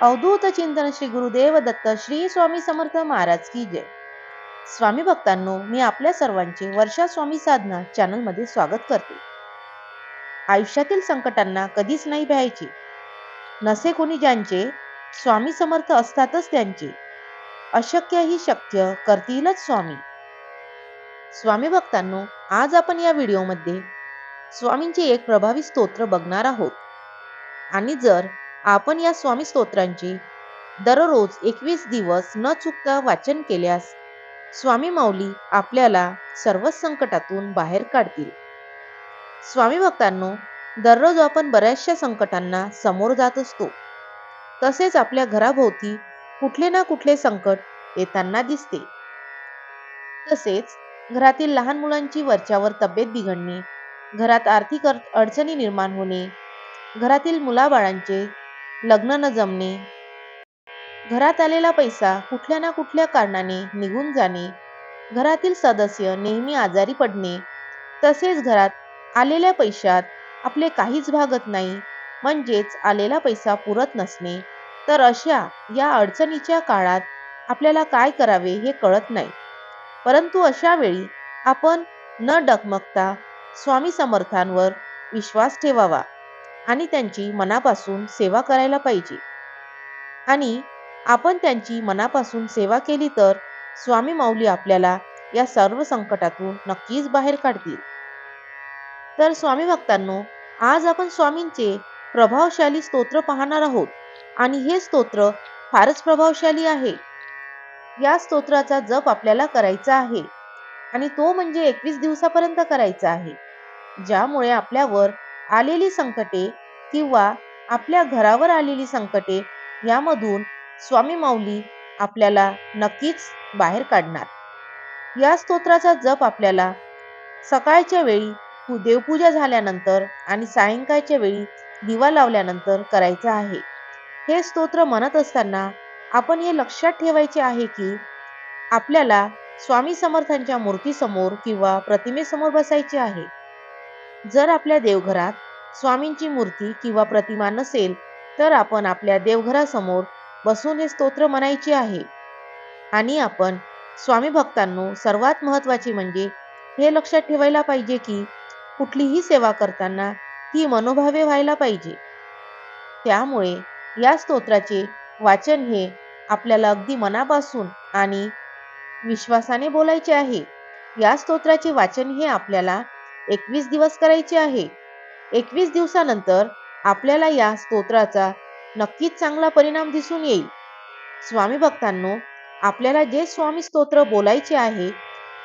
अवधूत चिंतन श्री गुरुदेव दत्त श्री स्वामी समर्थ महाराज की जय. स्वामी भक्तांनो मी आपल्या सर्वांचे वर्षा स्वामी साधना चॅनलमध्ये स्वागत करते. आयुष्यातील संकटांना कधीच नाही भ्यायचे. नसे कोणी ज्यांचे स्वामी समर्थ असतातच त्यांचे. अशक्य ही शक्य करतीलच स्वामी. स्वामी भक्तांनो आज आपण या व्हिडिओमध्ये स्वामींचे एक प्रभावी स्तोत्र बघणार आहोत. आणि जर आपण या स्वामी स्तोत्रांचे दररोज एकवीस दिवस न चुकता वाचन केल्यास स्वामी माऊली आपल्याला सर्वच संकटातून बाहेर काढतील. स्वामी भक्तांनो दररोज आपण बऱ्याचशा संकटांना समोर जात असतो. तसेच आपल्या घराभोवती कुठले ना कुठले संकट येताना दिसते. तसेच घरातील लहान मुलांची वरच्यावर तब्येत बिघडणे घरात आर्थिक अडचणी निर्माण होणे घरातील मुलाबाळांचे लग्न न जमणे. घरात आलेला पैसा कुठल्या ना कुठल्या कारणाने निघून जाणे. घरातील सदस्य नेहमी आजारी पडणे. तसेच घरात आलेल्या पैशात आपले काहीच भागत नाही. म्हणजेच आलेला पैसा पुरत नसणे. तर अशा या अडचणीच्या काळात आपल्याला काय करावे हे कळत नाही. परंतु अशा वेळी आपण न डगमगता स्वामी समर्थांवर विश्वास ठेवावा. आणि त्यांची मनापासून सेवा करायला पाहिजे. आणि आपण त्यांची मनापासून सेवा केली तर स्वामी माऊली आपल्याला या सर्व संकटातून नक्कीच बाहेर काढतील. तर स्वामी भक्तांनो आज आपण स्वामींचे प्रभावशाली स्तोत्र पाहणार आहोत. आणि हे स्तोत्र फारच प्रभावशाली आहे. या स्तोत्राचा जप आपल्याला करायचा आहे. आणि तो म्हणजे एकवीस दिवसापर्यंत करायचा आहे. ज्यामुळे आपल्यावर आलेली संकटे किंवा आपल्या घरावर आलेली संकटे यामधून स्वामी माऊली आपल्याला नक्कीच बाहेर काढणार. या स्तोत्राचा जप आपल्याला सकाळच्या वेळी देवपूजा झाल्यानंतर आणि सायंकाळच्या वेळी दिवा लावल्यानंतर करायचा आहे. हे स्तोत्र म्हणत असताना आपण हे लक्षात ठेवायचे आहे की आपल्याला स्वामी समर्थांच्या मूर्तीसमोर किंवा प्रतिमेसमोर बसायचे आहे. जर आपल्या देवघरात स्वामींची मूर्ती किंवा प्रतिमा नसेल तर आपण आपल्या देवघरासमोर बसून हे स्तोत्र म्हणायचे आहे. आणि आपण स्वामी भक्तांनो सर्वात महत्त्वाचे म्हणजे हे लक्षात ठेवायला पाहिजे की कुठलीही सेवा करताना ती मनोभावे व्हायला पाहिजे. त्यामुळे या स्तोत्राचे वाचन हे आपल्याला अगदी मनापासून आणि विश्वासाने बोलायचे आहे. या स्तोत्राचे वाचन हे आपल्याला एकवीस दिवस करायचे आहे. एकवीस दिवसानंतर आपल्याला या स्तोत्राचा नक्कीच चांगला परिणाम दिसून येईल. स्वामी भक्तांनो आपल्याला जे स्वामी स्तोत्र बोलायचे आहे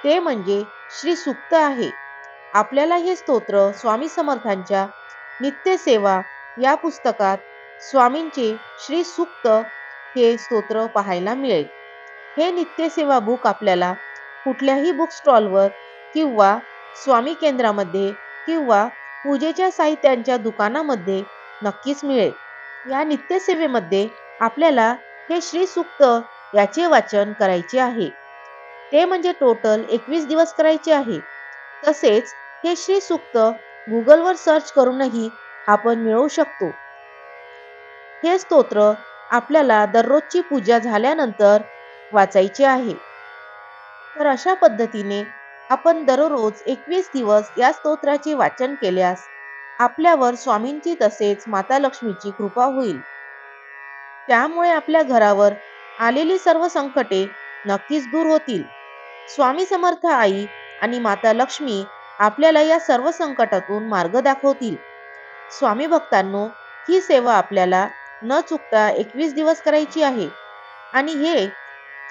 ते म्हणजे श्री सुक्त आहे. आपल्याला हे स्तोत्र स्वामी समर्थांच्या नित्यसेवा या पुस्तकात स्वामींचे श्री सुक्त हे स्तोत्र पाहायला मिळेल. हे नित्यसेवा बुक आपल्याला कुठल्याही बुक स्टॉलवर किंवा स्वामी केंद्रामध्ये किंवा पूजेच्या साहित्यांच्या दुकानामध्ये नक्कीच मिळेल. या नित्यसेवेमध्ये आपल्याला हे श्री सुक्त याचे वाचन करायचे आहे. ते म्हणजे टोटल एकवीस दिवस करायचे आहे. तसेच हे श्री सुक्त गुगलवर सर्च करूनही आपण मिळवू शकतो. हे स्तोत्र आपल्याला दररोजची पूजा झाल्यानंतर वाचायचे आहे. तर अशा पद्धतीने आपण दररोज एकवीस दिवस या स्तोत्राचे वाचन केल्यास आपल्यावर स्वामींची तसेच माता लक्ष्मीची कृपा होईल. त्यामुळे आपल्या घरावर आलेली सर्व संकटे नक्कीच दूर होतील. स्वामी समर्थ आई आणि माता लक्ष्मी आपल्याला या सर्व संकटातून मार्ग दाखवतील. स्वामी भक्तांनो ही सेवा आपल्याला न चुकता एकवीस दिवस करायची आहे. आणि हे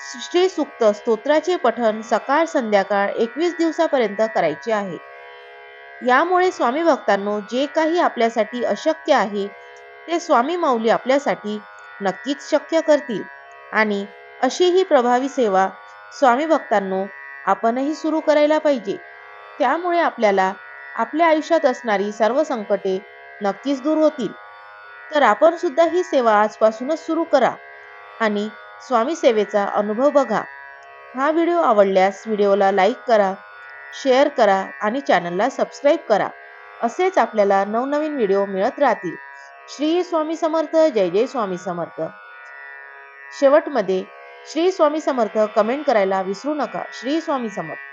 श्री सुक्त स्तोत्राचे पठण सकाळ संध्याकाळ एकवीस दिवसापर्यंत करायचे आहे. यामुळे स्वामी भक्तांनो जे काही आपल्यासाठी अशक्य आहे ते स्वामी माऊली आपल्यासाठी नक्कीच शक्य करतील. आणि अशी ही प्रभावी सेवा स्वामी भक्तांनो आपणही सुरू करायला पाहिजे. त्यामुळे आपल्याला आपल्या आयुष्यात असणारी सर्व संकटे नक्कीच दूर होतील. तर आपण सुद्धा ही सेवा आजपासूनच सुरू करा. आणि स्वामी सेवेचा अनुभव बघा. हा व्हिडिओ आवडल्यास व्हिडिओला लाईक करा शेअर करा आणि चॅनलला सबस्क्राईब करा. असेच आपल्याला नवनवीन व्हिडिओ मिळत राहतील. श्री स्वामी समर्थ जय जय स्वामी समर्थ. शेवटमध्ये श्री स्वामी समर्थ कमेंट करायला विसरू नका. श्री स्वामी समर्थ.